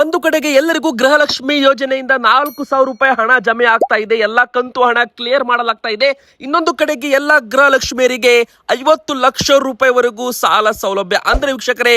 ಒಂದು ಕಡೆಗೆ ಎಲ್ಲರಿಗೂ ಗೃಹಲಕ್ಷ್ಮಿ ಯೋಜನೆಯಿಂದ ನಾಲ್ಕು ಸಾವಿರ ರೂಪಾಯಿ ಹಣ ಜಮೆ ಆಗ್ತಾ ಇದೆ, ಎಲ್ಲ ಕಂತು ಹಣ ಕ್ಲಿಯರ್ ಮಾಡಲಾಗ್ತಾ ಇದೆ. ಇನ್ನೊಂದು ಕಡೆಗೆ ಎಲ್ಲ ಗೃಹಲಕ್ಷ್ಮಿಯರಿಗೆ ಐವತ್ತು ಲಕ್ಷ ರೂಪಾಯಿವರೆಗೂ ಸಾಲ ಸೌಲಭ್ಯ. ಅಂದ್ರೆ ವೀಕ್ಷಕರೇ,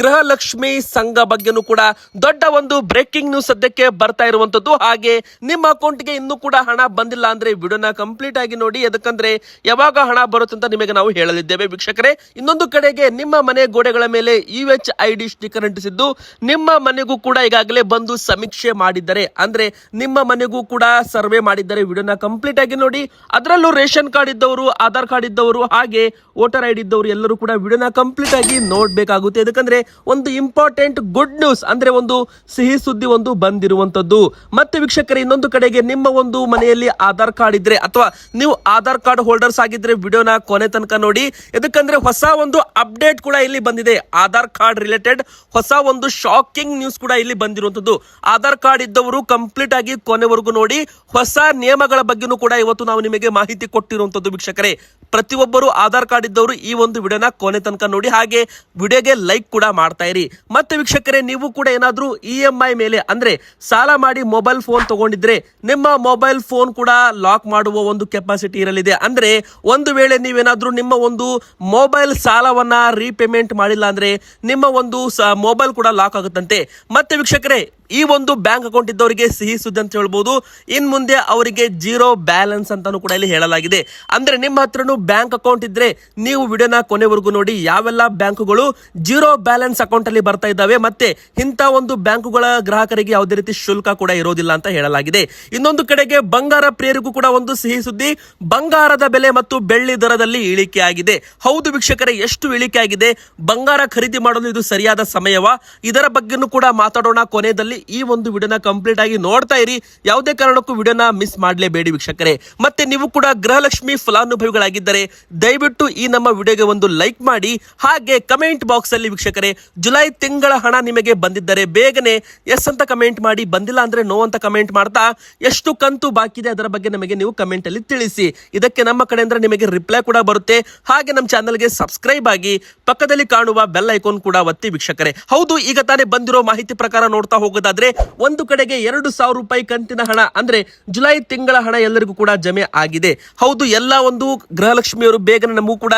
ಗೃಹಲಕ್ಷ್ಮಿ ಸಂಘ ಬಗ್ಗೆನೂ ಕೂಡ ದೊಡ್ಡ ಒಂದು ಬ್ರೇಕಿಂಗ್ ನ್ಯೂಸ್ ಸದ್ಯಕ್ಕೆ ಬರ್ತಾ ಇರುವಂತದ್ದು ಹಾಗೆ ನಿಮ್ಮ ಅಕೌಂಟ್ಗೆ ಇನ್ನೂ ಕೂಡ ಹಣ ಬಂದಿಲ್ಲ ಅಂದ್ರೆ ವಿಡಿಯೋನ ಕಂಪ್ಲೀಟ್ ಆಗಿ ನೋಡಿ. ಯಾಕಂದ್ರೆ ಯಾವಾಗ ಹಣ ಬರುತ್ತೆ ಅಂತ ನಿಮಗೆ ನಾವು ಹೇಳಲಿದ್ದೇವೆ ವೀಕ್ಷಕರೇ. ಇನ್ನೊಂದು ಕಡೆಗೆ ನಿಮ್ಮ ಮನೆ ಗೋಡೆಗಳ ಮೇಲೆ U H I D sticker ಅಂಟಿಸಿದ್ದು. ನಿಮ್ಮ ಮನೆಗೂ ಕೂಡ ಈಗಾಗಲೇ ಬಂದು ಸಮೀಕ್ಷೆ ಮಾಡಿದ್ದಾರೆ. ಅಂದ್ರೆ ನಿಮ್ಮ ಮನೆಗೂ ಕೂಡ ಸರ್ವೆ ಮಾಡಿದ್ದಾರೆ. ವಿಡಿಯೋನ ಕಂಪ್ಲೀಟ್ ಆಗಿ ನೋಡಿ. ಅದರಲ್ಲೂ ರೇಷನ್ ಕಾರ್ಡ್ ಇದ್ದವರು, ಆಧಾರ್ ಕಾರ್ಡ್ ಇದ್ದವರು, ಹಾಗೆ ವೋಟರ್ ಐಡಿ ಇದ್ದವರು ಎಲ್ಲರೂ ಕೂಡ ವಿಡಿಯೋನ ಕಂಪ್ಲೀಟ್ ಆಗಿ ನೋಡ್ಬೇಕಾಗುತ್ತೆ. ಯಾಕಂದ್ರೆ ಒಂದು ಇಂಪಾರ್ಟೆಂಟ್ ಗುಡ್ ನ್ಯೂಸ್, ಅಂದ್ರೆ ಒಂದು ಸಿಹಿ ಸುದ್ದಿ ಒಂದು ಬಂದಿರುವಂತದ್ದು ಮತ್ತೆ ವೀಕ್ಷಕರೇ, ಇನ್ನೊಂದು ಕಡೆಗೆ ನಿಮ್ಮ ಒಂದು ಮನೆಯಲ್ಲಿ ಆಧಾರ್ ಕಾರ್ಡ್ ಇದ್ರೆ, ಅಥವಾ ನೀವು ಆಧಾರ್ ಕಾರ್ಡ್ ಹೋಲ್ಡರ್ಸ್ ಆಗಿದ್ರೆ ವಿಡಿಯೋನ ಕೊನೆ ತನಕ ನೋಡಿ. ಯಾಕಂದ್ರೆ ಹೊಸ ಒಂದು ಅಪ್ಡೇಟ್ ಕೂಡ ಇಲ್ಲಿ ಬಂದಿದೆ. ಆಧಾರ್ ಕಾರ್ಡ್ ರಿಲೇಟೆಡ್ ಹೊಸ ಒಂದು ಶಾಕಿಂಗ್ ನ್ಯೂಸ್ ಕೂಡ ಬಂದಿರುವಂತದ್ದು. ಆಧಾರ್ ಕಾರ್ಡ್ ಇದ್ದವರು ಕಂಪ್ಲೀಟ್ ಆಗಿ ಕೊನೆವರೆಗೂ ನೋಡಿ, ಹೊಸ ನಿಯಮಗಳ ಬಗ್ಗೆನೂ ಕೂಡ ಇವತ್ತು ನಾವು ನಿಮಗೆ ಮಾಹಿತಿ ಕೊಟ್ಟಿರುವಂತದ್ದು ವೀಕ್ಷಕರೇ. ಪ್ರತಿಯೊಬ್ಬರು ಆಧಾರ್ ಕಾರ್ಡ್ ಇದ್ದವರು ಈ ಒಂದು ವಿಡಿಯೋನ ಕೊನೆ ತನಕ ನೋಡಿ, ಹಾಗೆ ವಿಡಿಯೋಗೆ ಲೈಕ್ ಕೂಡ ಮಾಡ್ತಾ ಇರಿ. ಮತ್ತೆ ವೀಕ್ಷಕರೇ, ನೀವು ಕೂಡ ಏನಾದರೂ ಇ ಐ ಮೇಲೆ ಅಂದ್ರೆ ಸಾಲ ಮಾಡಿ ಮೊಬೈಲ್ ಫೋನ್ ತಗೊಂಡಿದ್ರೆ ನಿಮ್ಮ ಮೊಬೈಲ್ ಫೋನ್ ಕೂಡ ಲಾಕ್ ಮಾಡುವ ಒಂದು ಕೆಪಾಸಿಟಿ ಇರಲಿದೆ. ಅಂದ್ರೆ ಒಂದು ವೇಳೆ ನೀವೇನಾದ್ರೂ ನಿಮ್ಮ ಒಂದು ಮೊಬೈಲ್ ಸಾಲವನ್ನ ರೀಪೇಮೆಂಟ್ ಮಾಡಿಲ್ಲ ಅಂದ್ರೆ ನಿಮ್ಮ ಒಂದು ಮೊಬೈಲ್ ಕೂಡ ಲಾಕ್ ಆಗುತ್ತಂತೆ. ಮತ್ತೆ ವೀಕ್ಷಕರೇ ಈ ಒಂದು ಬ್ಯಾಂಕ್ ಅಕೌಂಟ್ ಇದ್ದವರಿಗೆ ಸಿಹಿ ಸುದ್ದಿ ಅಂತ ಹೇಳ್ಬೋದು. ಇನ್ ಮುಂದೆ ಅವರಿಗೆ ಜೀರೋ ಬ್ಯಾಲೆನ್ಸ್ ಅಂತಾನು ಕೂಡ ಇಲ್ಲಿ ಹೇಳಲಾಗಿದೆ. ಅಂದ್ರೆ ನಿಮ್ಮ ಹತ್ರನು ಬ್ಯಾಂಕ್ ಅಕೌಂಟ್ ಇದ್ರೆ ನೀವು ವಿಡಿಯೋನ ಕೊನೆವರೆಗೂ ನೋಡಿ, ಯಾವೆಲ್ಲ ಬ್ಯಾಂಕುಗಳು ಜೀರೋ ಬ್ಯಾಲೆನ್ಸ್ ಅಕೌಂಟ್ ಅಲ್ಲಿ ಬರ್ತಾ ಇದ್ದಾವೆ ಮತ್ತೆ ಇಂಥ ಒಂದು ಬ್ಯಾಂಕುಗಳ ಗ್ರಾಹಕರಿಗೆ ಯಾವುದೇ ರೀತಿ ಶುಲ್ಕ ಕೂಡ ಇರೋದಿಲ್ಲ ಅಂತ ಹೇಳಲಾಗಿದೆ. ಇನ್ನೊಂದು ಕಡೆಗೆ ಬಂಗಾರ ಪ್ರಿಯರಿಗೂ ಕೂಡ ಒಂದು ಸಿಹಿ ಸುದ್ದಿ, ಬಂಗಾರದ ಬೆಲೆ ಮತ್ತು ಬೆಳ್ಳಿ ದರದಲ್ಲಿ ಇಳಿಕೆ ಆಗಿದೆ. ಹೌದು ವೀಕ್ಷಕರೇ, ಎಷ್ಟು ಇಳಿಕೆ ಆಗಿದೆ? ಬಂಗಾರ ಖರೀದಿ ಮಾಡಲು ಇದು ಸರಿಯಾದ ಸಮಯವ? ಇದರ ಬಗ್ಗೆನೂ ಕೂಡ ಮಾತಾಡೋಣ ಕೊನೆಯಲ್ಲಿ. ಈ ಒಂದು ವಿಡಿಯೋನ ಕಂಪ್ಲೀಟ್ ಆಗಿ ನೋಡ್ತಾ ಇರಿ. ಯಾವುದೇ ಕಾರಣಕ್ಕೂ ವಿಡಿಯೋನ ಮಿಸ್ ಮಾಡಲೇಬೇಡಿ ವೀಕ್ಷಕರೇ. ಮತ್ತೆ ನೀವು ಕೂಡ ಗೃಹಲಕ್ಷ್ಮಿ ಫಲಾನುಭವಿಗಳಾಗಿದ್ದರೆ, ದಯವಿಟ್ಟು ಈ ನಮ್ಮ ವಿಡಿಯೋಗೆ ಒಂದು ಲೈಕ್ ಮಾಡಿ. ಹಾಗೆ ಕಮೆಂಟ್ ಬಾಕ್ಸ್ ಅಲ್ಲಿ ವೀಕ್ಷಕರೇ, ಜುಲೈ ತಿಂಗಳ ಹಣ ನಿಮಗೆ ಬಂದಿದ್ದರೆ ಬೇಗನೆ ಎಸ್ ಅಂತ ಕಮೆಂಟ್ ಮಾಡಿ, ಬಂದಿಲ್ಲ ಅಂದ್ರೆ ನೋ ಅಂತ ಕಮೆಂಟ್ ಮಾಡ್ತಾ, ಎಷ್ಟು ಕಂತು ಬಾಕಿ ಇದೆ ಅದರ ಬಗ್ಗೆ ನಮಗೆ ನೀವು ಕಮೆಂಟ್ ಅಲ್ಲಿ ತಿಳಿಸಿ. ಇದಕ್ಕೆ ನಮ್ಮ ಕಡೆಯಿಂದ ನಿಮಗೆ ರಿಪ್ಲೈ ಕೂಡ ಬರುತ್ತೆ. ಹಾಗೆ ನಮ್ಮ ಚಾನಲ್ಗೆ ಸಬ್ಸ್ಕ್ರೈಬ್ ಆಗಿ, ಪಕ್ಕದಲ್ಲಿ ಕಾಣುವ ಬೆಲ್ ಐಕಾನ್ ಕೂಡ ಒತ್ತಿ ವೀಕ್ಷಕರೇ. ಹೌದು, ಈಗ ತಾನೇ ಬಂದಿರೋ ಮಾಹಿತಿ ಪ್ರಕಾರ ನೋಡ್ತಾ ಹೋಗೋದಾದ್ರೆ ಒಂದು ಕಡೆಗೆ ಎರಡು ಸಾವಿರ ರೂಪಾಯಿ ಕಂತಿನ ಹಣ, ಅಂದ್ರೆ ಜುಲೈ ತಿಂಗಳ ಹಣ ಎಲ್ಲರಿಗೂ ಕೂಡ ಜಮೆ ಆಗಿದೆ. ಹೌದು, ಎಲ್ಲ ಒಂದು ಗೃಹಲಕ್ಷ್ಮಿಯವರು ಬೇಗನೆ ನಮಗೂ ಕೂಡ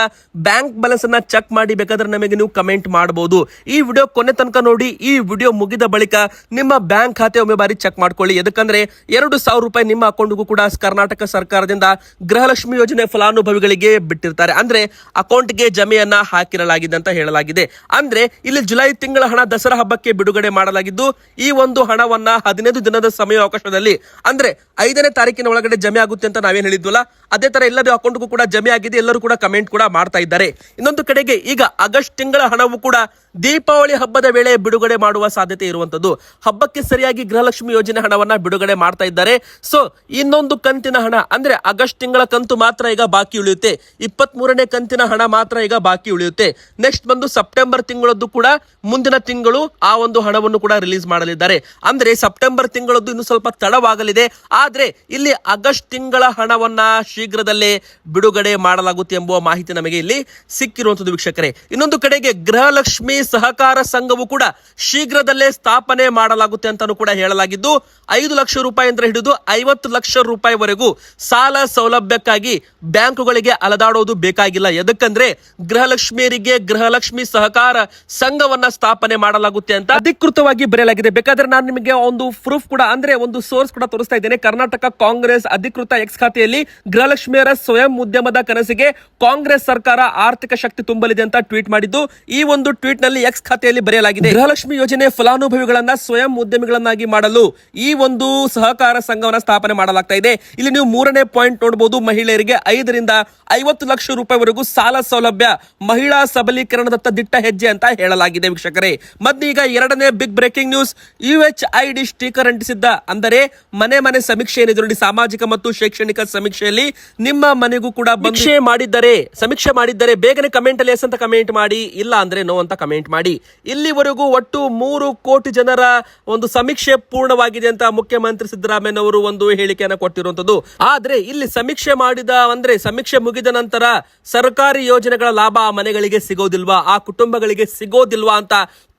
ಬ್ಯಾಂಕ್ ಬ್ಯಾಲೆನ್ಸ್ ಅನ್ನ ಚೆಕ್ ಮಾಡಿ ಬೇಕಾದ್ರೆ ನಮಗೆ ನೀವು ಕಮೆಂಟ್ ಮಾಡಬಹುದು ಈ ವಿಡಿಯೋ ಕೊನೆ ತನಕ ನೋಡಿ, ಈ ವಿಡಿಯೋ ಮುಗಿದ ಬಳಿಕ ನಿಮ್ಮ ಬ್ಯಾಂಕ್ ಖಾತೆ ಒಮ್ಮೆ ಬಾರಿ ಚೆಕ್ ಮಾಡ್ಕೊಳ್ಳಿ. ಯಾಕಂದ್ರೆ ಎರಡು ಸಾವಿರ ರೂಪಾಯಿ ನಿಮ್ಮ ಅಕೌಂಟ್ಗೂ ಕೂಡ ಕರ್ನಾಟಕ ಸರ್ಕಾರದಿಂದ ಗೃಹಲಕ್ಷ್ಮಿ ಯೋಜನೆ ಫಲಾನುಭವಿಗಳಿಗೆ ಬಿಟ್ಟಿರ್ತಾರೆ. ಅಂದ್ರೆ ಅಕೌಂಟ್ಗೆ ಜಮೆಯನ್ನ ಹಾಕಿರಲಾಗಿದೆ ಅಂತ ಹೇಳಲಾಗಿದೆ. ಅಂದ್ರೆ ಇಲ್ಲಿ ಜುಲೈ ತಿಂಗಳ ಹಣ ದಸರಾ ಹಬ್ಬಕ್ಕೆ ಬಿಡುಗಡೆ ಮಾಡಲಾಗಿದ್ದು, ಈ ಒಂದು ಹಣವನ್ನ ಹದಿನೈದು ದಿನದ ಸಮಯ ಅವಕಾಶದಲ್ಲಿ, ಅಂದ್ರೆ ಐದನೇ ತಾರೀಕಿನ ಒಳಗಡೆ ಜಮೆ ಆಗುತ್ತೆ ಅಂತ ನಾವೇನ್ ಹೇಳಿದ್ವಲ್ಲ, ಅದೇ ತರ ಎಲ್ಲರ ಅಕೌಂಟ್ಗೂ ಕೂಡ ಜಮೆ ಆಗಿದೆ, ಎಲ್ಲರೂ ಕೂಡ ಕಮೆಂಟ್ ಕೂಡ ಮಾಡ್ತಾ ಇದ್ದಾರೆ. ಇನ್ನೊಂದು ಕಡೆಗೆ ಈಗ ಆಗಸ್ಟ್ ತಿಂಗಳ ಹಣವು ಕೂಡ ದೀಪಾವಳಿ ಹಬ್ಬದ ವೇಳೆ ಬಿಡುಗಡೆ ಮಾಡುವ ಸಾಧ್ಯತೆ ಇರುವಂತದ್ದು ಹಬ್ಬಕ್ಕೆ ಸರಿಯಾಗಿ ಗೃಹಲಕ್ಷ್ಮಿ ಯೋಜನೆ ಹಣವನ್ನ ಬಿಡುಗಡೆ ಮಾಡ್ತಾ ಇದ್ದಾರೆ. ಸೊ ಇನ್ನೊಂದು ಕಂತಿನ ಹಣ, ಅಂದ್ರೆ ಆಗಸ್ಟ್ ತಿಂಗಳ ಕಂತು ಮಾತ್ರ ಈಗ ಬಾಕಿ ಉಳಿಯುತ್ತೆ. ಇಪ್ಪತ್ತ್ ಮೂರನೇ ಕಂತಿನ ಹಣ ಮಾತ್ರ ಈಗ ಬಾಕಿ ಉಳಿಯುತ್ತೆ. ನೆಕ್ಸ್ಟ್ ಬಂದು ಸೆಪ್ಟೆಂಬರ್ ತಿಂಗಳದ್ದು ಕೂಡ ಮುಂದಿನ ತಿಂಗಳು ಆ ಒಂದು ಹಣವನ್ನು ಕೂಡ ರಿಲೀಸ್ ಮಾಡಲಿದ್ದಾರೆ. ಅಂದ್ರೆ ಸೆಪ್ಟೆಂಬರ್ ತಿಂಗಳದ್ದು ಇನ್ನು ಸ್ವಲ್ಪ ತಡವಾಗಲಿದೆ. ಆದ್ರೆ ಇಲ್ಲಿ ಆಗಸ್ಟ್ ತಿಂಗಳ ಹಣವನ್ನ ಶೀಘ್ರದಲ್ಲೇ ಬಿಡುಗಡೆ ಮಾಡಲಾಗುತ್ತೆ ಎಂಬುವ ಮಾಹಿತಿ ನಮಗೆ ಇಲ್ಲಿ ಸಿಕ್ಕಿರುವಂತದ್ದು ವೀಕ್ಷಕರೇ. ಇನ್ನೊಂದು ಕಡೆಗೆ ಗೃಹಲಕ್ಷ್ಮಿ ಸಹಕಾರ ಸಂಘವು ಕೂಡ ಶೀಘ್ರದಲ್ಲೇ ಸ್ಥಾಪನೆ ಮಾಡಲಾಗುತ್ತೆ ಅಂತಾನೂ ಕೂಡ ಹೇಳಲಾಗಿದ್ದು, ಐದು ಲಕ್ಷ ರೂಪಾಯಿಂದ ಹಿಡಿದು ಐವತ್ತು ಲಕ್ಷ ರೂಪಾಯಿವರೆಗೂ ಸಾಲ ಸೌಲಭ್ಯಕ್ಕಾಗಿ ಬ್ಯಾಂಕುಗಳಿಗೆ ಅಲದಾಡೋದು ಬೇಕಾಗಿಲ್ಲ. ಎದಕ್ಕಂದ್ರೆ ಗೃಹಲಕ್ಷ್ಮಿಯರಿಗೆ ಗೃಹಲಕ್ಷ್ಮಿ ಸಹಕಾರ ಸಂಘವನ್ನ ಸ್ಥಾಪನೆ ಮಾಡಲಾಗುತ್ತೆ ಅಂತ ಅಧಿಕೃತವಾಗಿ ಬರೆಯಲಾಗಿದೆ. ಬೇಕಾದ್ರೆ ನಾನು ನಿಮಗೆ ಒಂದು ಪ್ರೂಫ್ ಕೂಡ, ಅಂದ್ರೆ ಒಂದು ಸೋರ್ಸ್ ಕೂಡ ತೋರಿಸ್ತಾ ಇದ್ದೇನೆ. ಕರ್ನಾಟಕ ಕಾಂಗ್ರೆಸ್ ಅಧಿಕೃತ ಎಕ್ಸ್ ಖಾತೆಯಲ್ಲಿ ಗೃಹಲಕ್ಷ್ಮಿಯರ ಸ್ವಯಂ ಉದ್ಯಮದ ಕನಸಿಗೆ ಕಾಂಗ್ರೆಸ್ ಸರ್ಕಾರ ಆರ್ಥಿಕ ಶಕ್ತಿ ತುಂಬಲಿದೆ ಅಂತ ಟ್ವೀಟ್ ಮಾಡಿದ್ದು. ಈ ಒಂದು ಟ್ವೀಟ್ ನಲ್ಲಿ ಎಕ್ಸ್ ಖಾತೆಯಲ್ಲಿ ಬರೆಯಲಾಗಿದೆ. ಗೃಹಲಕ್ಷ್ಮಿ ಯೋಜನೆ ಫಲಾನುಭವಿಗಳನ್ನ ಸ್ವಯಂ ಉದ್ಯಮಿಗಳನ್ನಾಗಿ ಮಾಡಲು ಈ ಒಂದು ಸಹಕಾರ ಸಂಘವನ್ನ ಸ್ಥಾಪನೆ ಮಾಡಲಾಗ್ತಾ ಇದೆ. ಇಲ್ಲಿ ನೀವು ಮೂರನೇ ಪಾಯಿಂಟ್ ನೋಡಬಹುದು ಮಹಿಳೆಯರಿಗೆ ಐದರಿಂದ ಐವತ್ತು ಲಕ್ಷ ರೂಪಾಯಿವರೆಗೂ ಸಾಲ ಸೌಲಭ್ಯ, ಮಹಿಳಾ ಸಬಲೀಕರಣದತ್ತ ದಿಟ್ಟ ಹೆಜ್ಜೆ ಅಂತ ಹೇಳಲಾಗಿದೆ ವೀಕ್ಷಕರೇ. ಮತ್ತೀಗ ಎರಡನೇ big breaking news. U H I D sticker ಅಂಟಿಸಿದ್ದ ಅಂದರೆ ಮನೆ ಮನೆ ಸಮೀಕ್ಷೆ ಏನಿದೆ ನೋಡಿ ಸಾಮಾಜಿಕ ಮತ್ತು ಶೈಕ್ಷಣಿಕ ಸಮೀಕ್ಷೆಯಲ್ಲಿ ನಿಮ್ಮ ಮನೆಗೂ ಕೂಡ ಸಮೀಕ್ಷೆ ಮಾಡಿದ್ದರೆ ಸಮೀಕ್ಷೆ ಮಾಡಿದ್ದರೆ ಬೇಗನೆ ಕಮೆಂಟ್ ಅಲ್ಲಿ ಎಸ್ ಅಂತ ಕಮೆಂಟ್ ಮಾಡಿ, ಇಲ್ಲ ಅಂದ್ರೆ ನೋ ಅಂತ ಕಮೆಂಟ್ ಮಾಡಿ. ಇಲ್ಲಿವರೆಗೂ ಒಟ್ಟು ಮೂರು ಕೋಟಿ ಜನರ ಒಂದು ಸಮೀಕ್ಷೆ ಪೂರ್ಣವಾಗಿದೆ ಅಂತ ಮುಖ್ಯಮಂತ್ರಿ ಸಿದ್ದರಾಮಯ್ಯನವರು ಒಂದು ಹೇಳಿಕೆಯನ್ನು ಕೊಟ್ಟಿರುವಂತದ್ದು ಆದ್ರೆ ಇಲ್ಲಿ ಸಮೀಕ್ಷೆ ಮಾಡಿದ ಅಂದ್ರೆ ಸಮೀಕ್ಷೆ ಮುಗಿದ ನಂತರ ಸರ್ಕಾರಿ ಯೋಜನೆಗಳ ಲಾಭ ಆ ಮನೆಗಳಿಗೆ ಸಿಗೋದಿಲ್ವಾ? ಆ ಕುಟುಂಬಗಳಿಗೆ ಸಿಗೋದಿಲ್ವಾ ಅಂತ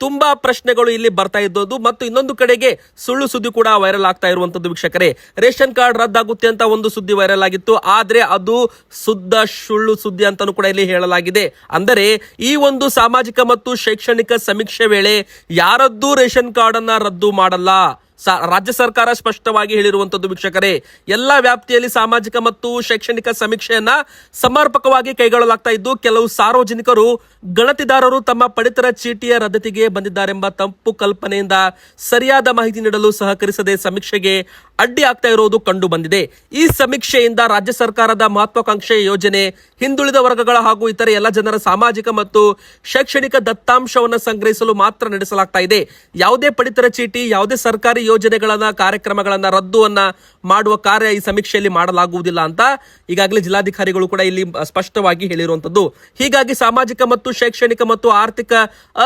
ತುಂಬಾ ಪ್ರಶ್ನೆಗಳು ಇಲ್ಲಿ ಬರ್ತಾ ಇದ್ದದ್ದು ಮತ್ತು ಇನ್ನೊಂದು ಕಡೆಗೆ ಸುಳ್ಳು ಸುದ್ದಿ ಕೂಡ ವೈರಲ್ ಆಗ್ತಾ ಇರುವಂತದ್ದು ವೀಕ್ಷಕರೇ. ರೇಷನ್ ಕಾರ್ಡ್ ರದ್ದಾಗುತ್ತೆ ಅಂತ ಒಂದು ಸುದ್ದಿ ವೈರಲ್ ಆಗಿತ್ತು. ಆದ್ರೆ ಅದು ಶುದ್ಧ ಸುಳ್ಳು ಸುದ್ದಿ ಅಂತಾನೂ ಕೂಡ ಇಲ್ಲಿ ಹೇಳಲಾಗಿದೆ. ಅಂದರೆ ಈ ಒಂದು ಸಾಮಾಜಿಕ ಮತ್ತು ಶೈಕ್ಷಣಿಕ ಸಮೀಕ್ಷೆ ವೇಳೆ ಯಾರದ್ದೂ ರೇಷನ್ ಕಾರ್ಡ್ ಅನ್ನ ರದ್ದು ಮಾಡಲ್ಲ. ರಾಜ್ಯ ಸರ್ಕಾರ ಸ್ಪಷ್ಟವಾಗಿ ಹೇಳಿರುವಂತದ್ದು ವೀಕ್ಷಕರೇ, ಎಲ್ಲ ವ್ಯಾಪ್ತಿಯಲ್ಲಿ ಸಾಮಾಜಿಕ ಮತ್ತು ಶೈಕ್ಷಣಿಕ ಸಮೀಕ್ಷೆಯನ್ನ ಸಮರ್ಪಕವಾಗಿ ಕೈಗೊಳ್ಳಲಾಗ್ತಾ ಇದ್ದು, ಕೆಲವು ಸಾರ್ವಜನಿಕರು ಗಣತಿದಾರರು ತಮ್ಮ ಪಡಿತರ ಚೀಟಿಯ ರದ್ದತಿಗೆ ಬಂದಿದ್ದಾರೆಂಬ ತಪ್ಪು ಕಲ್ಪನೆಯಿಂದ ಸರಿಯಾದ ಮಾಹಿತಿ ನೀಡಲು ಸಹಕರಿಸದೆ ಸಮೀಕ್ಷೆಗೆ ಅಡ್ಡಿ ಆಗ್ತಾ ಇರುವುದು ಕಂಡು ಬಂದಿದೆ. ಈ ಸಮೀಕ್ಷೆಯಿಂದ ರಾಜ್ಯ ಸರ್ಕಾರದ ಮಹತ್ವಾಕಾಂಕ್ಷೆ ಯೋಜನೆ, ಹಿಂದುಳಿದ ವರ್ಗಗಳ ಹಾಗೂ ಇತರೆ ಎಲ್ಲ ಜನರ ಸಾಮಾಜಿಕ ಮತ್ತು ಶೈಕ್ಷಣಿಕ ದತ್ತಾಂಶವನ್ನು ಸಂಗ್ರಹಿಸಲು ಮಾತ್ರ ನಡೆಸಲಾಗ್ತಾ ಇದೆ. ಯಾವುದೇ ಪಡಿತರ ಚೀಟಿ, ಯಾವುದೇ ಸರ್ಕಾರಿ ಯೋಜನೆಗಳನ್ನ ಕಾರ್ಯಕ್ರಮಗಳನ್ನ ರದ್ದುವನ್ನ ಮಾಡುವ ಕಾರ್ಯ ಈ ಸಮೀಕ್ಷೆಯಲ್ಲಿ ಮಾಡಲಾಗುವುದಿಲ್ಲ ಅಂತ ಈಗಾಗಲೇ ಜಿಲ್ಲಾಧಿಕಾರಿಗಳು ಕೂಡ ಇಲ್ಲಿ ಸ್ಪಷ್ಟವಾಗಿ ಹೇಳಿರುವಂತದ್ದು. ಹೀಗಾಗಿ ಸಾಮಾಜಿಕ ಮತ್ತು ಶೈಕ್ಷಣಿಕ ಮತ್ತು ಆರ್ಥಿಕ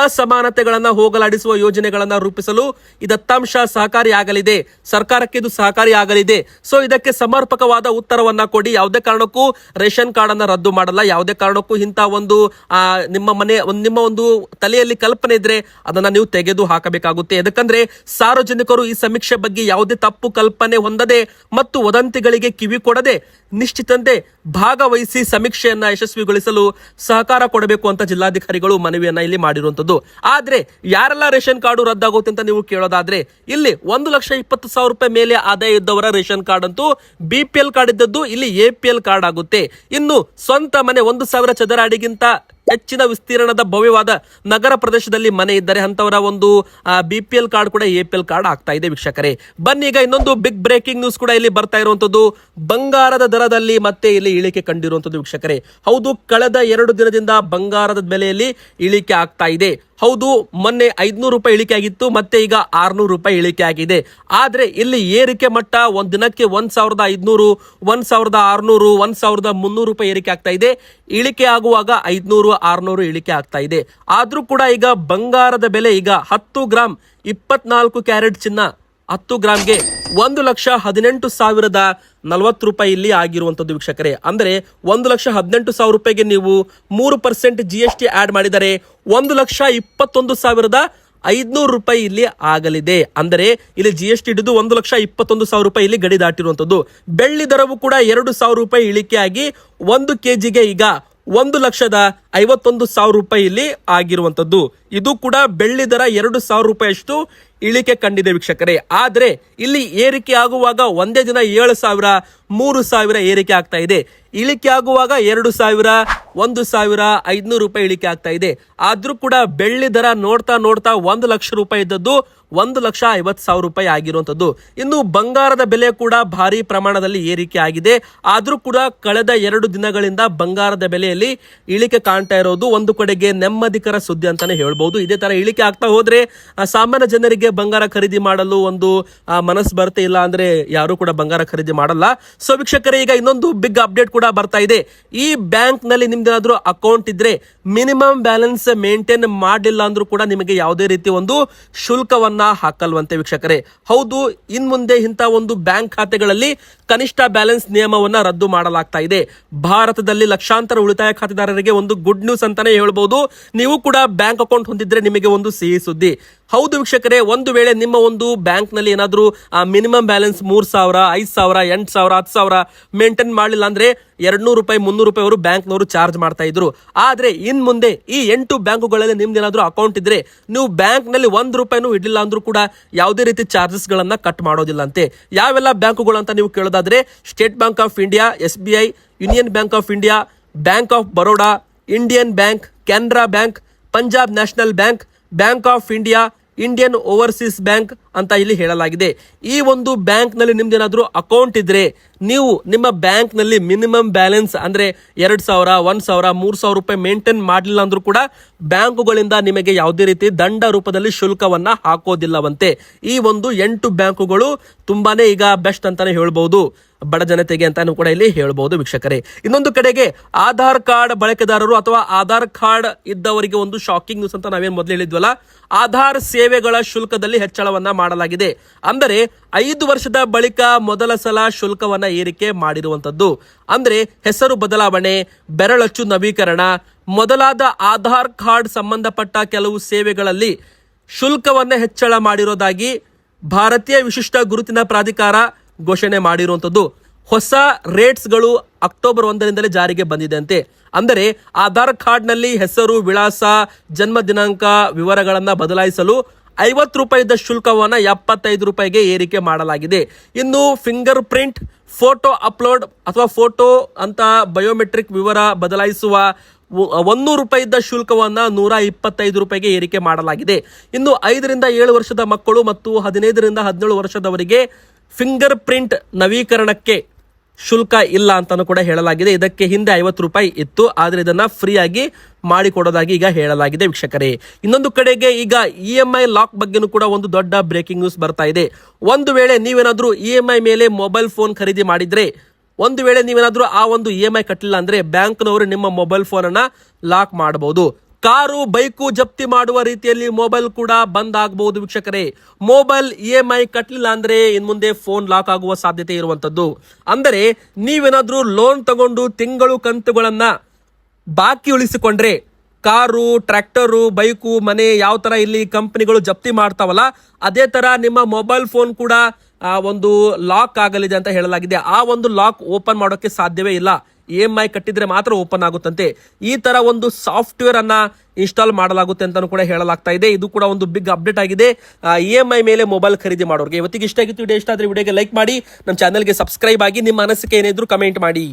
ಅಸಮಾನತೆಗಳನ್ನ ಹೋಗಲಾಡಿಸುವ ಯೋಜನೆಗಳನ್ನ ರೂಪಿಸಲು ಈ ದತ್ತಾಂಶ ಸಹಕಾರಿಯಾಗಲಿದೆ ಸರ್ಕಾರಕ್ಕೆ ಇದು ಸಹಕಾರಿಯಾಗಲಿದೆ ಸೊ ಇದಕ್ಕೆ ಸಮರ್ಪಕವಾದ ಉತ್ತರವನ್ನ ಕೊಡಿ. ಯಾವುದೇ ಕಾರಣಕ್ಕೂ ರೇಷನ್ ಕಾರ್ಡ್ ಅನ್ನ ರದ್ದು ಮಾಡಲ್ಲ. ಯಾವುದೇ ಕಾರಣಕ್ಕೂ ಇಂಥ ಒಂದು ನಿಮ್ಮ ಮನೆ ನಿಮ್ಮ ಒಂದು ತಲೆಯಲ್ಲಿ ಕಲ್ಪನೆ ಇದ್ರೆ ಅದನ್ನ ನೀವು ತೆಗೆದು ಹಾಕಬೇಕಾಗುತ್ತೆ. ಯಾಕಂದ್ರೆ ಸಾರ್ವಜನಿಕರು ಸಮೀಕ್ಷೆ ಬಗ್ಗೆ ಯಾವುದೇ ತಪ್ಪು ಕಲ್ಪನೆ ಹೊಂದದೆ ಮತ್ತು ವದಂತಿಗಳಿಗೆ ಕಿವಿ ಕೊಡದೆ ನಿಶ್ಚಿತಂತೆ ಭಾಗವಹಿಸಿ ಸಮೀಕ್ಷೆಯನ್ನ ಯಶಸ್ವಿಗೊಳಿಸಲು ಸಹಕಾರ ಕೊಡಬೇಕು ಅಂತ ಜಿಲ್ಲಾಧಿಕಾರಿಗಳು ಮನವಿಯನ್ನ ಇಲ್ಲಿ ಮಾಡಿರುವಂತದ್ದು ಆದ್ರೆ ಯಾರೆಲ್ಲ ರೇಷನ್ ಕಾರ್ಡು ರದ್ದಾಗುತ್ತೆ ಅಂತ ನೀವು ಕೇಳೋದಾದ್ರೆ ಇಲ್ಲಿ ಒಂದು ಲಕ್ಷ ಇಪ್ಪತ್ತು ಸಾವಿರ ರೂಪಾಯಿ ಮೇಲೆ ಆದಾಯ ಇದ್ದವರ ರೇಷನ್ ಕಾರ್ಡ್ ಅಂತೂ ಬಿ ಪಿ ಎಲ್ ಕಾರ್ಡ್ ಇದ್ದದ್ದು ಇಲ್ಲಿ ಎ ಪಿ ಎಲ್ ಕಾರ್ಡ್ ಆಗುತ್ತೆ. ಇನ್ನು ಸ್ವಂತ ಮನೆ ಒಂದು ಸಾವಿರ ಚದರ ಅಡಿಗಿಂತ ಹೆಚ್ಚಿನ ವಿಸ್ತೀರ್ಣದ ಭವ್ಯವಾದ ನಗರ ಪ್ರದೇಶದಲ್ಲಿ ಮನೆ ಇದ್ದರೆ ಅಂತವರ ಒಂದು ಬಿ ಪಿ ಎಲ್ ಕಾರ್ಡ್ ಕೂಡ ಎ ಪಿ ಎಲ್ ಕಾರ್ಡ್ ಆಗ್ತಾ ಇದೆ ವೀಕ್ಷಕರೇ. ಬನ್ನಿ ಈಗ ಇನ್ನೊಂದು ಬಿಗ್ ಬ್ರೇಕಿಂಗ್ ನ್ಯೂಸ್ ಕೂಡ ಇಲ್ಲಿ ಬರ್ತಾ ಇರುವಂತದ್ದು ಬಂಗಾರದ ದರದಲ್ಲಿ ಮತ್ತೆ ಇಲ್ಲಿ ಇಳಿಕೆ ಕಂಡಿರುವಂತದ್ದು ವೀಕ್ಷಕರೇ. ಹೌದು, ಕಳೆದ ಎರಡು ದಿನದಿಂದ ಬಂಗಾರದ ಬೆಲೆಯಲ್ಲಿ ಇಳಿಕೆ ಆಗ್ತಾ ಇದೆ. ಹೌದು, ಮೊನ್ನೆ ಐದ್ನೂರು ರೂಪಾಯಿ ಇಳಿಕೆ ಆಗಿತ್ತು, ಮತ್ತೆ ಈಗ ಆರ್ನೂರು ರೂಪಾಯಿ ಇಳಿಕೆ ಆಗಿದೆ. ಆದರೆ ಇಲ್ಲಿ ಏರಿಕೆ ಮಟ್ಟ ಒಂದು ದಿನಕ್ಕೆ ಒಂದು ಸಾವಿರದ ಐದುನೂರು, ಒಂದು ಸಾವಿರದ ಆರುನೂರು, ಒಂದು ಸಾವಿರದ ಮುನ್ನೂರು ರೂಪಾಯಿ ಏರಿಕೆ ಆಗ್ತಾ ಇದೆ. ಇಳಿಕೆ ಆಗುವಾಗ ಐದುನೂರು, ಆರುನೂರು ಇಳಿಕೆ ಆಗ್ತಾ ಇದೆ. ಆದರೂ ಕೂಡ ಈಗ ಬಂಗಾರದ ಬೆಲೆ ಈಗ ಹತ್ತು ಗ್ರಾಮ್ ಇಪ್ಪತ್ನಾಲ್ಕು ಕ್ಯಾರೆಟ್ ಚಿನ್ನ ಹತ್ತು ಗ್ರಾಮ್ಗೆ ಒಂದು ಲಕ್ಷ ಹದಿನೆಂಟು ಸಾವಿರದ ನಲವತ್ತು ರೂಪಾಯಿ ಇಲ್ಲಿ ಆಗಿರುವಂತದ್ದು ವೀಕ್ಷಕರೇ. ಅಂದರೆ ಒಂದು ಲಕ್ಷ ಹದಿನೆಂಟು ಸಾವಿರ ರೂಪಾಯಿಗೆ ನೀವು ಮೂರು percent G S T add ಮಾಡಿದರೆ ಒಂದು ಲಕ್ಷ ಇಪ್ಪತ್ತೊಂದು ಸಾವಿರದ ಐದುನೂರು ರೂಪಾಯಿ ಇಲ್ಲಿ ಆಗಲಿದೆ. ಅಂದರೆ ಇಲ್ಲಿ ಜಿ ಎಸ್ ಟಿ ಹಿಡಿದು ಒಂದು ಲಕ್ಷ ಇಪ್ಪತ್ತೊಂದು ಸಾವಿರ ರೂಪಾಯಿ ಇಲ್ಲಿ ಗಡಿ ದಾಟಿರುವಂತದ್ದು ಬೆಳ್ಳಿ ದರವು ಕೂಡ ಎರಡು ಸಾವಿರ ರೂಪಾಯಿ ಇಳಿಕೆಯಾಗಿ ಒಂದು ಕೆಜಿಗೆ ಈಗ ಒಂದು ಲಕ್ಷದ ಐವತ್ತೊಂದು ಸಾವಿರ ರೂಪಾಯಿ ಇಲ್ಲಿ ಆಗಿರುವಂತದ್ದು ಇದು ಕೂಡ ಬೆಳ್ಳಿ ದರ ಎರಡು ಸಾವಿರ ರೂಪಾಯಿಯಷ್ಟು ಇಳಿಕೆ ಕಂಡಿದೆ ವೀಕ್ಷಕರೇ. ಆದರೆ ಇಲ್ಲಿ ಏರಿಕೆ ಆಗುವಾಗ ಒಂದೇ ದಿನ ಏಳು ಸಾವಿರ, ಮೂರು ಸಾವಿರ ಏರಿಕೆ ಆಗ್ತಾ ಇದೆ. ಇಳಿಕೆ ಆಗುವಾಗ ಎರಡು ಸಾವಿರ ಒಂದು ಸಾವಿರ ಐದ್ನೂರು ರೂಪಾಯಿ ಇಳಿಕೆ ಆಗ್ತಾ ಇದೆ. ಆದ್ರೂ ಕೂಡ ಬೆಳ್ಳಿ ದರ ನೋಡ್ತಾ ನೋಡ್ತಾ ಒಂದು ಲಕ್ಷ ರೂಪಾಯಿ ಇದ್ದದ್ದು ಒಂದು ಲಕ್ಷ ಐವತ್ತು ಸಾವಿರ ರೂಪಾಯಿ ಆಗಿರುವಂತದ್ದು ಇನ್ನು ಬಂಗಾರದ ಬೆಲೆ ಕೂಡ ಭಾರಿ ಪ್ರಮಾಣದಲ್ಲಿ ಏರಿಕೆ ಆಗಿದೆ. ಆದ್ರೂ ಕೂಡ ಕಳೆದ ಎರಡು ದಿನಗಳಿಂದ ಬಂಗಾರದ ಬೆಲೆಯಲ್ಲಿ ಇಳಿಕೆ ಕಾಣ್ತಾ ಇರೋದು ಒಂದು ಕಡೆಗೆ ನೆಮ್ಮದಿಕರ ಸುದ್ದಿ ಅಂತಾನೆ ಹೇಳ್ಬೋದು. ಇದೇ ತರ ಇಳಿಕೆ ಆಗ್ತಾ ಹೋದ್ರೆ ಸಾಮಾನ್ಯ ಜನರಿಗೆ ಬಂಗಾರ ಖರೀದಿ ಮಾಡಲು ಒಂದು ಮನಸ್ಸು ಬರ್ತಾ ಇಲ್ಲ ಅಂದ್ರೆ ಯಾರು ಕೂಡ ಬಂಗಾರ ಖರೀದಿ ಮಾಡಲ್ಲ. ಸೊ ವೀಕ್ಷಕರೇ, ಈಗ ಇನ್ನೊಂದು ಬಿಗ್ ಅಪ್ಡೇಟ್ ಕೂಡ ಬರ್ತಾ ಇದೆ. ಈ ಬ್ಯಾಂಕ್ನಲ್ಲಿ ನಿಮ್ದೇನಾದ್ರೂ ಅಕೌಂಟ್ ಇದ್ರೆ ಮಿನಿಮಮ್ ಬ್ಯಾಲೆನ್ಸ್ ಮೇಂಟೈನ್ ಮಾಡಲಿಲ್ಲ ಅಂದ್ರೂ ಕೂಡ ನಿಮಗೆ ಯಾವುದೇ ರೀತಿ ಒಂದು ಶುಲ್ಕವನ್ನ ಹಾಕಲ್ವಂತೆ ವೀಕ್ಷಕರೇ. ಹೌದು, ಇನ್ ಮುಂದೆ ಇಂಥ ಒಂದು ಬ್ಯಾಂಕ್ ಖಾತೆಗಳಲ್ಲಿ ಕನಿಷ್ಠ ಬ್ಯಾಲೆನ್ಸ್ ನಿಯಮವನ್ನ ರದ್ದು ಮಾಡಲಾಗ್ತಾ ಇದೆ. ಭಾರತದಲ್ಲಿ ಲಕ್ಷಾಂತರ ಉಳಿತಾಯ ಖಾತೆದಾರರಿಗೆ ಒಂದು ಗುಡ್ ನ್ಯೂಸ್ ಅಂತಾನೆ ಹೇಳ್ಬಹುದು ನೀವು ಕೂಡ ಬ್ಯಾಂಕ್ ಅಕೌಂಟ್ ಹೊಂದಿದ್ರೆ ನಿಮಗೆ ಒಂದು ಸಿಹಿ ಸುದ್ದಿ. ಹೌದು ವೀಕ್ಷಕರೇ, ಒಂದು ವೇಳೆ ನಿಮ್ಮ ಒಂದು ಬ್ಯಾಂಕ್ನಲ್ಲಿ ಏನಾದರೂ ಮಿನಿಮಮ್ ಬ್ಯಾಲೆನ್ಸ್ ಮೂರ್ ಸಾವಿರ, ಐದ್ ಸಾವಿರ, ಎಂಟು ಸಾವಿರ ಹತ್ತು ಸಾವಿರ ಮೇಂಟೈನ್ ಮಾಡಲಿಲ್ಲ ಅಂದ್ರೆ ಎರಡ್ನೂರು ರೂಪಾಯಿ, ಮುನ್ನೂರು ರೂಪಾಯಿ ಅವರು ಬ್ಯಾಂಕ್ನವರು ಚಾರ್ಜ್ ಮಾಡ್ತಾ ಇದ್ರು. ಆದ್ರೆ ಇನ್ ಮುಂದೆ ಈ ಎಂಟು ಬ್ಯಾಂಕುಗಳಲ್ಲಿ ನಿಮ್ದು ಏನಾದ್ರೂ ಅಕೌಂಟ್ ಇದ್ರೆ ನೀವು ಬ್ಯಾಂಕ್ನಲ್ಲಿ ಒಂದ್ ರೂಪಾಯಿನೂ ಇಡಲಿಲ್ಲ ಅಂದ್ರೂ ಕೂಡ ಯಾವುದೇ ರೀತಿ ಚಾರ್ಜಸ್ ಗಳನ್ನ ಕಟ್ ಮಾಡೋದಿಲ್ಲ ಅಂತೆ ಯಾವೆಲ್ಲ ಬ್ಯಾಂಕುಗಳು ಅಂತ ನೀವು ಕೇಳೋದಾದ್ರೆ State Bank of India, S Union Bank of India, Bank of Baroda, Indian Bank, Canara Bank, Punjab National Bank Bank of India Indian Overseas Bank ಅಂತ ಇಲ್ಲಿ ಹೇಳಲಾಗಿದೆ. ಈ ಒಂದು ಬ್ಯಾಂಕ್ನಲ್ಲಿ ನಿಮ್ದೇನಾದ್ರೂ ಅಕೌಂಟ್ ಇದ್ರೆ ನೀವು ನಿಮ್ಮ ಬ್ಯಾಂಕ್ನಲ್ಲಿ ಮಿನಿಮಮ್ ಬ್ಯಾಲೆನ್ಸ್ ಅಂದ್ರೆ ಎರಡ್ ಸಾವಿರ, ಒಂದ್ ಸಾವಿರ, ಮೂರ್ ಸಾವಿರ ರೂಪಾಯಿ ಮೇಂಟೈನ್ ಮಾಡಲಿಲ್ಲ ಅಂದ್ರೂ ಕೂಡ ಬ್ಯಾಂಕುಗಳಿಂದ ನಿಮಗೆ ಯಾವುದೇ ರೀತಿ ದಂಡ ರೂಪದಲ್ಲಿ ಶುಲ್ಕವನ್ನ ಹಾಕೋದಿಲ್ಲವಂತೆ. ಈ ಒಂದು ಎಂಟು ಬ್ಯಾಂಕುಗಳು ತುಂಬಾನೇ ಈಗ ಬೆಸ್ಟ್ ಅಂತಾನೆ ಹೇಳ್ಬಹುದು ಬಡ ಜನತೆಗೆ ಅಂತಾನು ಕೂಡ ಇಲ್ಲಿ ಹೇಳಬಹುದು ವೀಕ್ಷಕರೇ. ಇನ್ನೊಂದು ಕಡೆಗೆ ಆಧಾರ್ ಕಾರ್ಡ್ ಬಳಕೆದಾರರು ಅಥವಾ ಆಧಾರ್ ಕಾರ್ಡ್ ಇದ್ದವರಿಗೆ ಒಂದು ಶಾಕಿಂಗ್ ನ್ಯೂಸ್ ಅಂತ ನಾವೇನು ಮೊದಲು ಹೇಳಿದ್ವಲ್ಲ, ಆಧಾರ್ ಸೇವೆಗಳ ಶುಲ್ಕದಲ್ಲಿ ಹೆಚ್ಚಳವನ್ನ ಮಾಡಲಾಗಿದೆ. ಅಂದರೆ ಐದು ವರ್ಷದ ಬಳಿಕ ಮೊದಲ ಸಲ ಶುಲ್ಕವನ್ನ ಏರಿಕೆ ಮಾಡಿರುವಂತದ್ದು ಅಂದ್ರೆ ಹೆಸರು ಬದಲಾವಣೆ, ಬೆರಳಚ್ಚು ನವೀಕರಣ, ಮೊದಲಾದ ಆಧಾರ್ ಕಾರ್ಡ್ ಸಂಬಂಧಪಟ್ಟ ಕೆಲವು ಸೇವೆಗಳಲ್ಲಿ ಶುಲ್ಕವನ್ನ ಹೆಚ್ಚಳ ಮಾಡಿರೋದಾಗಿ ಭಾರತೀಯ ವಿಶಿಷ್ಟ ಗುರುತಿನ ಪ್ರಾಧಿಕಾರ ಘೋಷಣೆ ಮಾಡಿರುವಂಥದ್ದು ಹೊಸ ರೇಟ್ಸ್ಗಳು ಅಕ್ಟೋಬರ್ ಒಂದರಿಂದಲೇ ಜಾರಿಗೆ ಬಂದಿದೆ ಅಂತೆ. ಅಂದರೆ ಆಧಾರ್ ಕಾರ್ಡ್ನಲ್ಲಿ ಹೆಸರು, ವಿಳಾಸ, ಜನ್ಮ ದಿನಾಂಕ ವಿವರಗಳನ್ನು ಬದಲಾಯಿಸಲು ಐವತ್ತು ರೂಪಾಯಿದ ಶುಲ್ಕವನ್ನು ಎಪ್ಪತ್ತೈದು ರೂಪಾಯಿಗೆ ಏರಿಕೆ ಮಾಡಲಾಗಿದೆ. ಇನ್ನು ಫಿಂಗರ್ ಪ್ರಿಂಟ್ ಫೋಟೋ ಅಪ್ಲೋಡ್ ಅಥವಾ ಫೋಟೋ ಅಂತ ಬಯೋಮೆಟ್ರಿಕ್ ವಿವರ ಬದಲಾಯಿಸುವ ಒಂದೂರು ರೂಪಾಯಿದ್ದ ಶುಲ್ಕವನ್ನು ನೂರ ಇಪ್ಪತ್ತೈದು ರೂಪಾಯಿಗೆ ಏರಿಕೆ ಮಾಡಲಾಗಿದೆ. ಇನ್ನು ಐದರಿಂದ ಏಳು ವರ್ಷದ ಮಕ್ಕಳು ಮತ್ತು ಹದಿನೈದರಿಂದ ಹದಿನೇಳು ವರ್ಷದವರಿಗೆ ಫಿಂಗರ್ ಪ್ರಿಂಟ್ ನವೀಕರಣಕ್ಕೆ ಶುಲ್ಕ ಇಲ್ಲ ಅಂತಾನು ಕೂಡ ಹೇಳಲಾಗಿದೆ. ಇದಕ್ಕೆ ಹಿಂದೆ ಐವತ್ತು ರೂಪಾಯಿ ಇತ್ತು. ಆದರೆ ಇದನ್ನ ಫ್ರೀಯಾಗಿ ಮಾಡಿಕೊಡೋದಾಗಿ ಈಗ ಹೇಳಲಾಗಿದೆ ವೀಕ್ಷಕರೇ. ಇನ್ನೊಂದು ಕಡೆಗೆ ಈಗ ಇ ಎಂ ಐ ಲಾಕ್ ಬಗ್ಗೆನೂ ಕೂಡ ಒಂದು ದೊಡ್ಡ ಬ್ರೇಕಿಂಗ್ ನ್ಯೂಸ್ ಬರ್ತಾ ಇದೆ. ಒಂದು ವೇಳೆ ನೀವೇನಾದರೂ ಇ ಎಂ ಐ ಮೇಲೆ ಮೊಬೈಲ್ ಫೋನ್ ಖರೀದಿ ಮಾಡಿದ್ರೆ, ಒಂದು ವೇಳೆ ನೀವೇನಾದರೂ ಆ ಒಂದು ಇ ಎಂ ಐ ಕಟ್ಟಲಿಲ್ಲ ಅಂದ್ರೆ ಬ್ಯಾಂಕ್ನವರು ನಿಮ್ಮ ಮೊಬೈಲ್ ಫೋನನ್ನು ಲಾಕ್ ಮಾಡಬಹುದು ಕಾರು, ಬೈಕು ಜಪ್ತಿ ಮಾಡುವ ರೀತಿಯಲ್ಲಿ ಮೊಬೈಲ್ ಕೂಡ ಬಂದ್ ಆಗಬಹುದು ವೀಕ್ಷಕರೇ. ಮೊಬೈಲ್ ಇ ಎಂ ಐ ಕಟ್ಟಲಿಲ್ಲ ಅಂದ್ರೆ ಇನ್ ಮುಂದೆ ಫೋನ್ ಲಾಕ್ ಆಗುವ ಸಾಧ್ಯತೆ ಇರುವಂತದ್ದು. ಅಂದರೆ ನೀವೇನಾದ್ರೂ ಲೋನ್ ತಗೊಂಡು ತಿಂಗಳು ಕಂತುಗಳನ್ನ ಬಾಕಿ ಉಳಿಸಿಕೊಂಡ್ರೆ, ಕಾರು, ಟ್ರ್ಯಾಕ್ಟರು, ಬೈಕು, ಮನೆ ಯಾವ ತರ ಇಲ್ಲಿ ಕಂಪನಿಗಳು ಜಪ್ತಿ ಮಾಡ್ತಾವಲ್ಲ, ಅದೇ ತರ ನಿಮ್ಮ ಮೊಬೈಲ್ ಫೋನ್ ಕೂಡ ಒಂದು ಲಾಕ್ ಆಗಲಿದೆ ಅಂತ ಹೇಳಲಾಗಿದೆ. ಆ ಒಂದು ಲಾಕ್ ಓಪನ್ ಮಾಡೋಕೆ ಸಾಧ್ಯವೇ ಇಲ್ಲ. ಇ ಎಂ ಐ ಕಟ್ಟಿದ್ರೆ ಮಾತ್ರ ಓಪನ್ ಆಗುತ್ತಂತೆ. ಈ ತರ ಒಂದು ಸಾಫ್ಟ್ವೇರ್ ಅನ್ನ ಇನ್ಸ್ಟಾಲ್ ಮಾಡಲಾಗುತ್ತೆ ಅಂತಾನು ಕೂಡ ಹೇಳಲಾಗ್ತಾ ಇದೆ. ಇದು ಕೂಡ ಒಂದು ಬಿಗ್ ಅಪ್ಡೇಟ್ ಆಗಿದೆ. ಇ ಎಂ ಐ ಮೇಲೆ ಮೊಬೈಲ್ ಖರೀದಿ ಮಾಡೋರಿಗೆ. ಇವತ್ತಿಗೆ ಇಷ್ಟ ಆಗಿತ್ತು ವಿಡಿಯೋ ಇಷ್ಟ ಆದ್ರೆ ವಿಡಿಯೋಗೆ ಲೈಕ್ ಮಾಡಿ, ನಮ್ಮ ಚಾನಲ್ಗೆ ಸಬ್ಸ್ಕ್ರೈಬ್ ಆಗಿ, ನಿಮ್ಮ ಅನಿಸಿಕೆ ಏನಿದ್ರು ಕಮೆಂಟ್ ಮಾಡಿ.